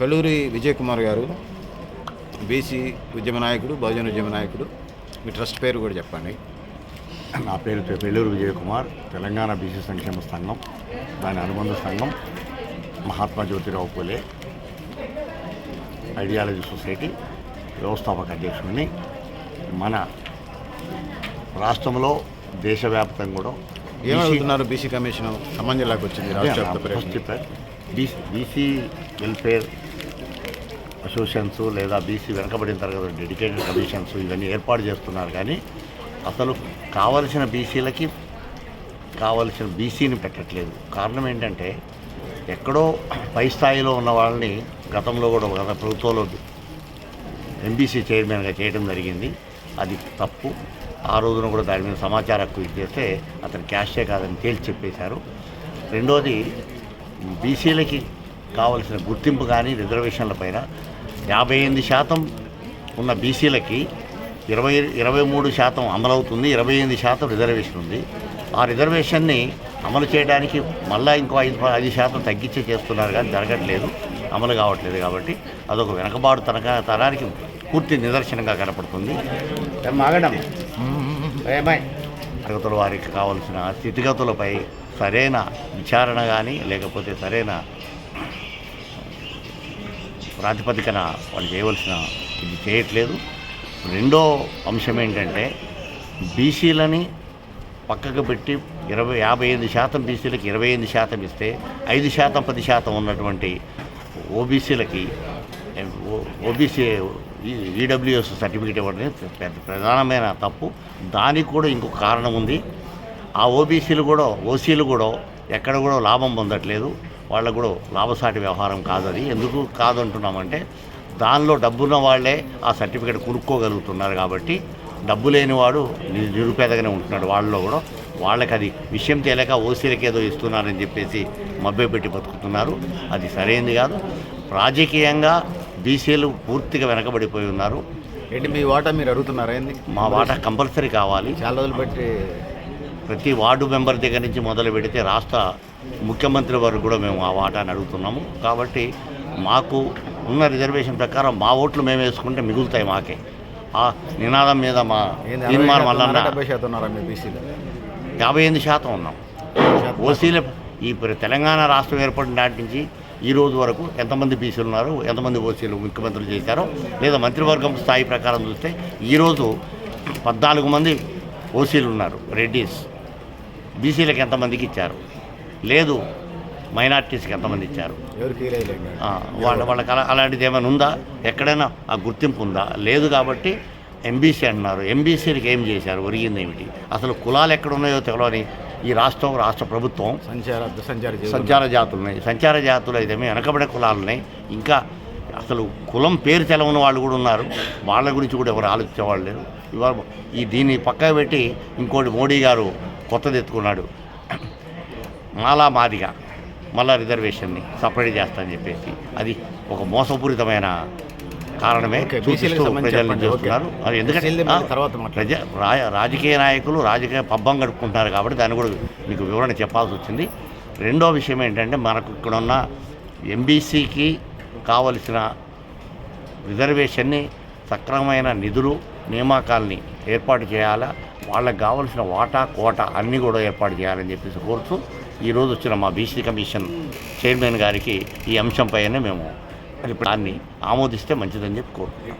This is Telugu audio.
పెళ్ళూరి విజయ్ కుమార్ గారు బీసీ ఉద్యమ నాయకుడు బహుజన ఉద్యమ నాయకుడు. మీ ట్రస్ట్ పేరు కూడా చెప్పండి. నా పేరు పెళ్ళూరు విజయకుమార్ తెలంగాణ బీసీ సంక్షేమ సంఘం దాని అనుబంధ సంఘం మహాత్మా జ్యోతిరావు పూలే ఐడియాలజీ సొసైటీ వ్యవస్థాపక అధ్యక్షుడిని. మన రాష్ట్రంలో దేశవ్యాప్తంగా కూడా ఏమడుగుతున్నారు బీసీ కమిషన్? ఖమ్మం జిల్లాకు వచ్చింది పర్యటన. బీసీ వెల్ఫేర్ అసోసియేషన్స్ లేదా బీసీ వెనకబడిన తరగతి డెడికేటెడ్ కమిషన్స్ ఇవన్నీ ఏర్పాటు చేస్తున్నారు. కానీ అసలు కావలసిన బీసీలకి కావలసిన బీసీని పెట్టట్లేదు. కారణం ఏంటంటే ఎక్కడో పై స్థాయిలో ఉన్న వాళ్ళని గతంలో కూడా గత ప్రభుత్వంలో ఎంబీసీ చైర్మన్గా చేయడం జరిగింది. అది తప్పు. ఆ రోజున కూడా దాని మీద సమాచారం ఎక్కువ ఇచ్చేస్తే అతను క్యాషే కాదని తేల్చి చెప్పేశారు. రెండోది బీసీలకి కావలసిన గుర్తింపు కానీ రిజర్వేషన్ల పైన యాభై ఎనిమిది శాతం ఉన్న బీసీలకి ఇరవై ఇరవై మూడు శాతం అమలవుతుంది ఇరవై ఎనిమిది శాతం రిజర్వేషన్ ఉంది. ఆ రిజర్వేషన్ని అమలు చేయడానికి మళ్ళా ఇంకో ఐదు ఐదు శాతం తగ్గించే చేస్తున్నారు కానీ జరగట్లేదు అమలు కావట్లేదు కాబట్టి అదొక వెనకబాటు తనక తరానికి పూర్తి నిదర్శనంగా కనపడుతుంది. మాగడం తరగతుల వారికి కావలసిన స్థితిగతులపై సరైన విచారణ కానీ లేకపోతే సరైన ప్రాతిపదికన వాళ్ళు చేయవలసిన ఇది చేయట్లేదు. రెండో అంశం ఏంటంటే బీసీలని పక్కకు పెట్టి ఇరవై యాభై ఎనిమిది శాతం బీసీలకి ఇరవై ఎనిమిది శాతం ఇస్తే ఐదు శాతం పది శాతం ఉన్నటువంటి ఓబీసీలకి ఓబీసీ ఈడబ్ల్యూఎస్ సర్టిఫికేట్ ఇవ్వడం పెద్ద ప్రధానమైన తప్పు. దానికి కూడా ఇంకొక కారణం ఉంది. ఆ ఓబీసీలు కూడా ఓసీలు కూడా ఎక్కడ కూడా లాభం పొందట్లేదు. వాళ్ళకు కూడా లాభసాటి వ్యవహారం కాదు అది. ఎందుకు కాదంటున్నామంటే దానిలో డబ్బున్న వాళ్ళే ఆ సర్టిఫికేట్ కొనుక్కోగలుగుతున్నారు కాబట్టి డబ్బు లేనివాడు నిరుపేదగానే ఉంటున్నాడు వాళ్ళలో కూడా. వాళ్ళకి అది విషయం తేలేక ఓసీలకి ఏదో ఇస్తున్నారని చెప్పేసి మభ్యపెట్టి బతుకుతున్నారు. అది సరైనది కాదు. రాజకీయంగా బీసీలు పూర్తిగా వెనకబడిపోయి ఉన్నారు. ఏంటి మీ వాటా మీరు అడుగుతున్నారా ఏంది? మా వాటా కంపల్సరీ కావాలి. చాలా రోజులు బట్టి ప్రతి వార్డు మెంబర్ దగ్గర నుంచి మొదలు పెడితే రాష్ట్ర ముఖ్యమంత్రి వరకు కూడా మేము ఆ వాటాని అడుగుతున్నాము. కాబట్టి మాకు ఉన్న రిజర్వేషన్ ప్రకారం మా ఓట్లు మేము వేసుకుంటే మిగులుతాయి మాకే. ఆ నినాదం మీద మా తీర్మానం వల్ల యాభై ఎనిమిది శాతం ఉన్నాం. ఓసీల ఈ తెలంగాణ రాష్ట్రం ఏర్పడిన నాటి నుంచి ఈ రోజు వరకు ఎంతమంది బీసీలు ఉన్నారు ఎంతమంది ఓసీలు ముఖ్యమంత్రులు చేశారో లేదా మంత్రివర్గం స్థాయి ప్రకారం చూస్తే ఈరోజు పద్నాలుగు మంది ఓసీలు ఉన్నారు రెడ్డిస్. బీసీలకు ఎంతమందికి ఇచ్చారు? లేదు మైనార్టీస్కి ఎంతమంది ఇచ్చారు? వాళ్ళ వాళ్ళకి అలా అలాంటిది ఏమైనా ఉందా? ఎక్కడైనా ఆ గుర్తింపు ఉందా? లేదు కాబట్టి ఎంబీసీ అంటున్నారు. ఎంబీసీలకు ఏం చేశారు? ఒరిగింది ఏమిటి? అసలు కులాలు ఎక్కడ ఉన్నాయో తెలియని ఈ రాష్ట్రం రాష్ట్ర ప్రభుత్వం సంచార సంచార. సంచార జాతులు ఉన్నాయి. సంచార జాతులు అయితే వెనకబడే కులాలు ఉన్నాయి. ఇంకా అసలు కులం పేరు తెలవని వాళ్ళు కూడా ఉన్నారు. వాళ్ళ గురించి కూడా ఎవరు ఆలోచించేవాళ్ళు లేరు. ఇవాళ ఈ దీన్ని పక్కకు పెట్టి ఇంకోటి మోడీ గారు కొత్తది ఎత్తుకున్నాడు మాలా మాదిగా మళ్ళా రిజర్వేషన్ని సపరేట్ చేస్తా అని చెప్పేసి అది ఒక మోసపూరితమైన కారణమే చూపిస్తూ ప్రజల్ని చేస్తున్నారు. అది ఎందుకంటే. ప్రజ రాజకీయ నాయకులు రాజకీయ పబ్బం గడుపుకుంటున్నారు కాబట్టి దాన్ని కూడా మీకు వివరణ చెప్పాల్సి వచ్చింది రెండో విషయం ఏంటంటే మనకు ఇక్కడ ఉన్న ఎంబీసీకి కావలసిన రిజర్వేషన్ని సక్రమమైన నిధులు నియామకాల్ని ఏర్పాటు చేయాలా? వాళ్ళకి కావాల్సిన వాటా కోట అన్నీ కూడా ఏర్పాటు చేయాలని చెప్పేసి కోరుతూ ఈరోజు వచ్చిన మా బీసీ కమిషన్ చైర్మన్ గారికి ఈ అంశంపైనే మేము దాన్ని ఆమోదిస్తే మంచిదని చెప్పి కోరుతున్నాం.